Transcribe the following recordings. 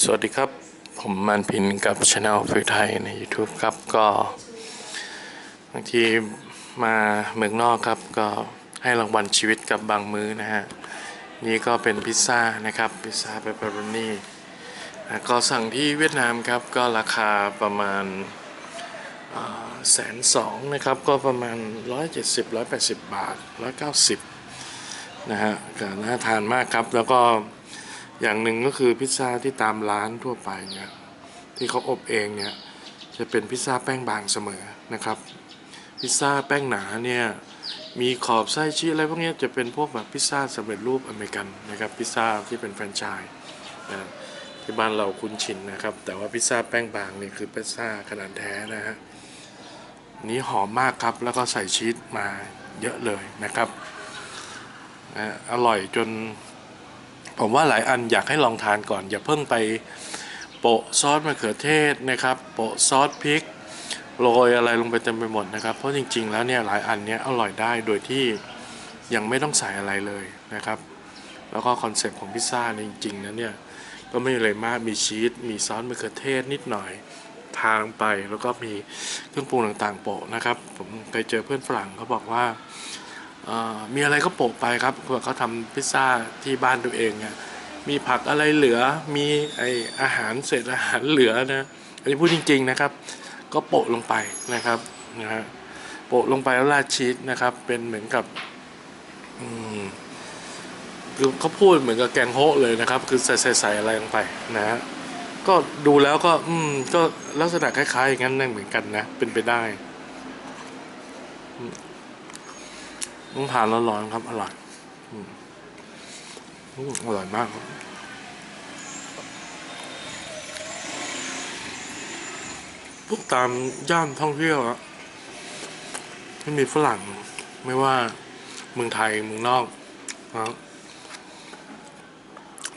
สวัสดีครับ ผมมันพินกับช anel ฟิวไทยใน YouTube ครับก็บางทีมาเมืองนอกครับ ก็ให้รางวัลชีวิตกับบางมื้อนะฮะ นี่ก็เป็นพิซซ่านะครับ พิซซ่าเปปเปอโรนีก็สั่งที่เวียดนามครับ ก็ราคาประมาณแสนสองนะครับ ก็ประมาณ 170 180 บาท 190 นะฮะก็น่าทานมากครับแล้วก็ อย่างหนึ่งก็คือพิซซ่าที่ตามร้านทั่วไปเนี่ยที่เขาอบเองเนี่ยจะเป็นพิซซ่าแป้งบางเสมอนะครับ พิซซ่าแป้งหนาเนี่ยมีขอบไส้ชีสอะไรพวกนี้จะเป็นพวกแบบพิซซ่าสำเร็จรูปอเมริกันนะครับพิซซ่าที่เป็นแฟรนไชส์นะที่บ้านเราคุ้นชินนะครับ แต่ว่าพิซซ่าแป้งบางนี่คือพิซซ่าขนาดแท้นะฮะนี้หอมมากครับแล้วก็ใส่ชีสมาเยอะเลยนะครับอร่อยจน ผมว่าหลายอันอยากให้ลองทานก่อน อย่าเพิ่งไปโปะซอสมะเขือเทศนะครับ โปะซอสพริกโรยอะไรลงไปเต็มไปหมดนะครับ เพราะจริง ๆ แล้วเนี่ยหลายอันเนี้ยอร่อยได้โดยที่ยังไม่ต้องใส่อะไรเลยนะครับ แล้วก็คอนเซปต์ของพิซซ่าเนี่ยจริงๆนะเนี่ยก็ไม่มีอะไรมากมีชีสมีซอสมะเขือเทศนิดหน่อยทางไปแล้วก็มีเครื่องปรุงต่างๆโปะนะครับ ผมไปเจอเพื่อนฝรั่งเขาบอกว่า มีอะไรก็โปะไปครับเผื่อเขาทำพิซซ่าที่บ้านตัวเองเนี่ยมีผักอะไรเหลือมีไออาหารเศษอาหารเหลือนะอันนี้พูดจริง ๆนะครับ ก็โปะลงไปนะครับนะฮะโปะลงไปแล้วราดชีสนะครับ เป็นเหมือนกับคือเขาพูดเหมือนกับแกงโฮะเลยนะครับ คือใส่ใส่ใส่อะไรลงไปนะฮะก็ดูแล้วก็อืมก็ลักษณะคล้ายๆอย่างนั้นนั่นเหมือนกันนะ เป็นไปได้ ต้องทานร้อนๆครับ อร่อยอร่อยมากครับพวกตามย่านท่องเที่ยวอะที่มีฝรั่ง ไม่ว่าเมืองไทยเมืองนอกนะ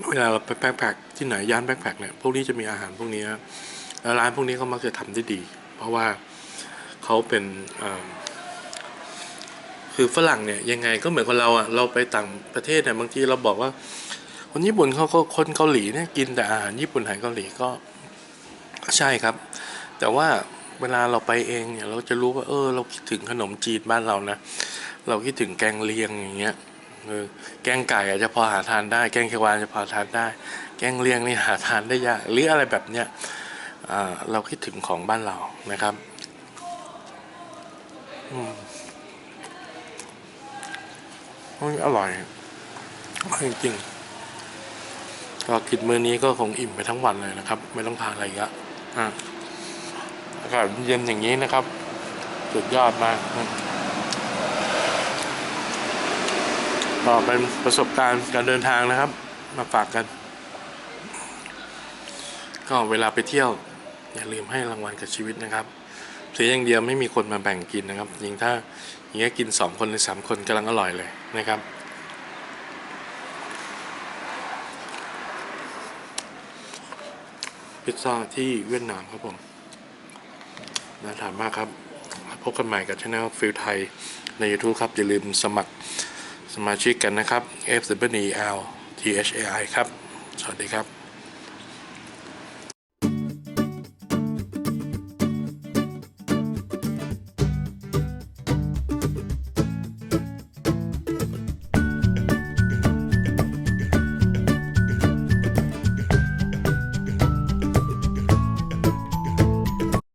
เวลาเราไปแบ็คแพคที่ไหนย่านแบ็คแพคเนี่ยพวกนี้จะมีอาหารพวกนี้แล้วร้านพวกนี้เขามักจะทำได้ดี เพราะว่าเขาเป็นอ่อ คือฝรั่งเนี่ยยังไงก็เหมือนคนเราอะเราไปต่างประเทศเนี่ยบางทีเราบอกว่า คนญี่ปุ่นเขาก็คนเกาหลีเนี่ยกินแต่อาหารญี่ปุ่นอาหารเกาหลีก็ใช่ครับ แต่ว่าเวลาเราไปเองเนี่ยเราจะรู้ว่าเออ เราคิดถึงขนมจีนบ้านเรานะเราคิดถึงแกงเลียงอย่างเงี้ยเออแกงไก่อาจจะพอหาทานได้ แกงเขียวหวานจะพอทานได้ แกงเลียงนี่หาทานได้ยากหรืออะไรแบบเนี้ยเราคิดถึงของบ้านเรานะครับ อืม อร่อยอร่อยจริงๆก็กินมื้อนี้ก็คงอิ่มไปทั้งวันเลยนะครับ ไม่ต้องทานอะไรอีกละอะอากาศเย็นอย่างนี้นะครับ สุดยอดมากก็เป็นประสบการณ์การเดินทางนะครับ มาฝากกัน ก็เวลาไปเที่ยว อย่าลืมให้รางวัลกับชีวิตนะครับ เสียอย่างเดียวไม่มีคนมาแบ่งกินนะครับยิงถ้าอย่างเงี้ยกินสองคนหรือสามคนกำลังอร่อยเลยนะครับ พิซซ่าที่เวียดนามครับผมน่าทานมากครับ พบกันใหม่กับช anel ฟิลไทยใน YouTube ครับ อย่าลืมสมัครสมาชิกกันนะครับ F W E L T H A I ครับ สวัสดีครับ